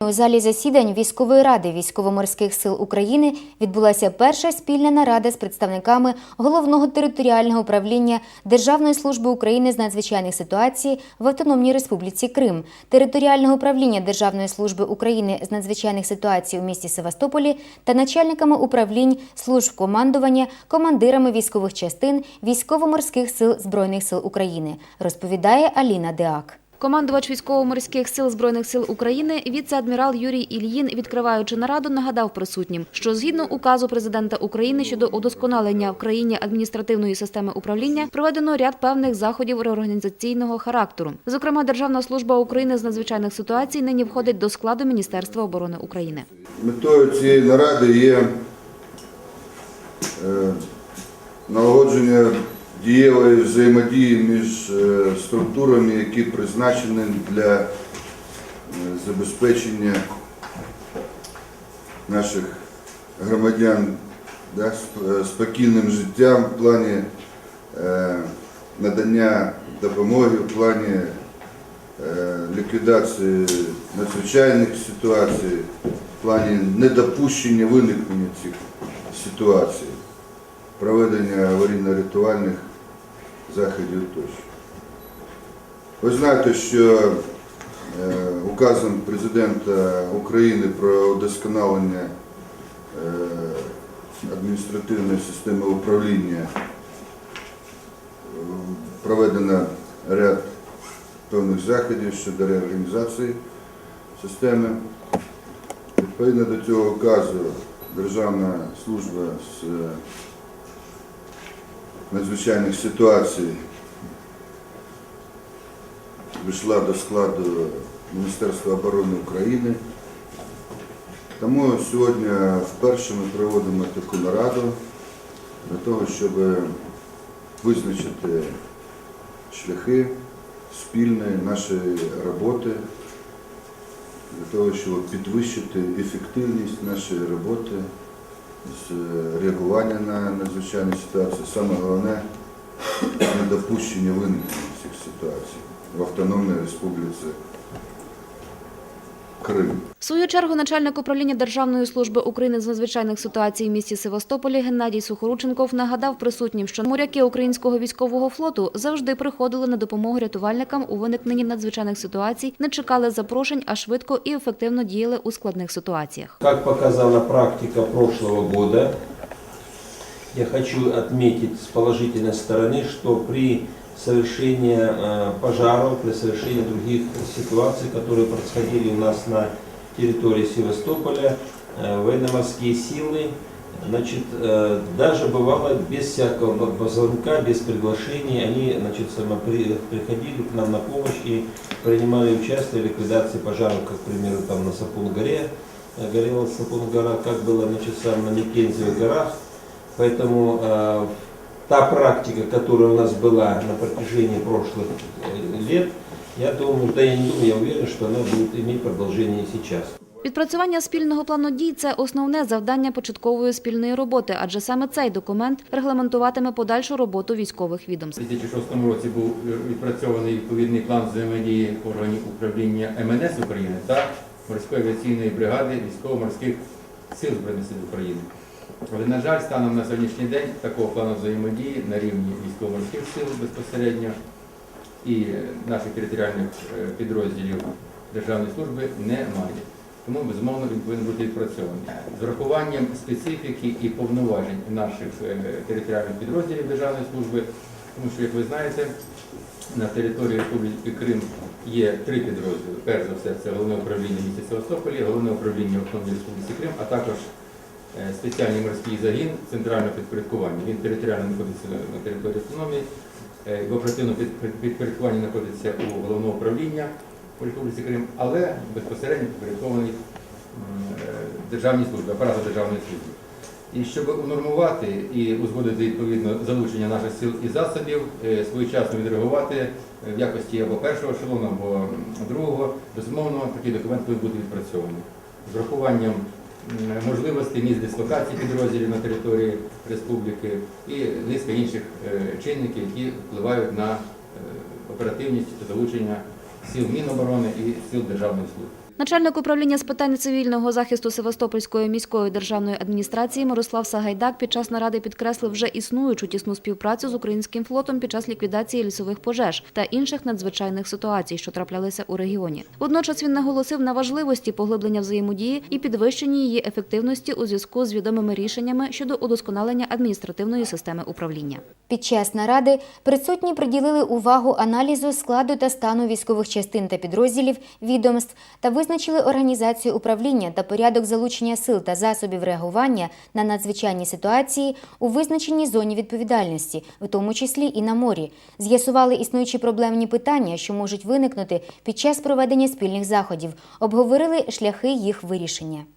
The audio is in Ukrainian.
У залі засідань військової ради військово-морських сил України відбулася перша спільна нарада з представниками головного територіального управління Державної служби України з надзвичайних ситуацій в Автономній Республіці Крим, територіального управління Державної служби України з надзвичайних ситуацій у місті Севастополі та начальниками управлінь служб командування, командирами військових частин військово-морських сил Збройних сил України, розповідає Аліна Деак. Командувач військово-морських сил Збройних сил України, віце-адмірал Юрій Ільїн, відкриваючи нараду, нагадав присутнім, що згідно указу президента України щодо удосконалення в країні адміністративної системи управління проведено ряд певних заходів реорганізаційного характеру. Зокрема, Державна служба України з надзвичайних ситуацій нині входить до складу Міністерства оборони України. Метою цієї наради є е, налагодження дієвої взаємодії між е, структурами, які призначені для е, забезпечення наших громадян да, е, спокійним життям в плані надання допомоги, в плані ліквідації надзвичайних ситуацій, в плані недопущення виникнення цих ситуацій, проведення аварійно-рятувальних заходів тощо. Ви знаєте, що е, указом президента України про удосконалення е, адміністративної системи управління е, проведено ряд певних заходів щодо реорганізації системи. Відповідно до цього указу Державна служба з надзвичайних ситуацій вийшла до складу Міністерства оборони України. Тому сьогодні вперше ми проводимо таку нараду для того, щоб визначити шляхи спільної нашої роботи, для того, щоб підвищити ефективність нашої роботи з реагування на надзвичайні ситуації. Саме головне недопущення виникнення цих ситуацій в Автономній Республіці Крим. В свою чергу начальник управління Державної служби України з надзвичайних ситуацій в місті Севастополі Геннадій Сухорученков нагадав присутнім, що моряки українського військового флоту завжди приходили на допомогу рятувальникам у виникненні надзвичайних ситуацій, не чекали запрошень, а швидко і ефективно діяли у складних ситуаціях. Как показала практика прошлого года, я хочу отметить с положительной стороны, что при совершении э, пожаров, при совершении других ситуаций, которые происходили у нас на территории Севастополя, э, военно-морские силы, значит, э, даже бывало без всякого звонка, без приглашения, они, значит, само при- приходили к нам на помощь и принимали участие в ликвидации пожаров, как, к примеру, там на Сапун-горе, горела Сапун-гора, как было, значит, сам на Микензевых горах. Поэтому э, та практика, которая у нас была на протяжении прошлых э, лет, я думаю, да я не думаю, я уверен, что она будет иметь продолжение и сейчас. Відпрацювання спільного плану дій це основне завдання початкової спільної роботи, адже саме цей документ регламентуватиме подальшу роботу військових відомств. У 2006 році був відпрацьований відповідний план взаємодії органів управління МНС України та морської авіаційної бригади військово-морських сил Збройних сил України. Але, на жаль, станом на сьогоднішній день такого плану взаємодії на рівні військово-морських сил безпосередньо і наших територіальних е, підрозділів Державної служби немає. Тому, безумовно, він повинен бути відпрацьований. З врахуванням специфіки і повноважень наших е, територіальних підрозділів Державної служби, тому що, як ви знаєте, на території Республіки Крим є три підрозділи. Перш за все, це головне управління міста Севастополі, головне управління Автономної Республіки Крим, а також спеціальний морський загін центрального підпорядкування. Він територіально знаходиться на території автономії, е, в оперативному підпорядкуванні знаходиться у головного управління у Республіці Крим, але безпосередньо підпорядкований е, державній службі, апарату державної служби. І щоб унормувати і узгодити відповідно залучення наших сил і засобів, е, своєчасно відреагувати е, в якості або першого ешелону, або другого, безумовно, такий документ бути відпрацьований з врахуванням м, можливостей місць дислокації підрозділів на території республіки і низка інших е, чинників, які впливають на оперативність оперативність залучення сил Міноборони і сил державної служби. Начальник управління з питань цивільного захисту Севастопольської міської державної адміністрації Мирослав Сагайдак під час наради підкреслив вже існуючу тісну співпрацю з українським флотом під час ліквідації лісових пожеж та інших надзвичайних ситуацій, що траплялися у регіоні. Водночас він наголосив на важливості поглиблення взаємодії і підвищенні її ефективності у зв'язку з відомими рішеннями щодо удосконалення адміністративної системи управління. Під час наради присутні приділили увагу аналізу складу та стану військових частин та підрозділів відомств та визначили організацію управління та порядок залучення сил та засобів реагування на надзвичайні ситуації у визначеній зоні відповідальності, в тому числі і на морі. З'ясували існуючі проблемні питання, що можуть виникнути під час проведення спільних заходів, обговорили шляхи їх вирішення.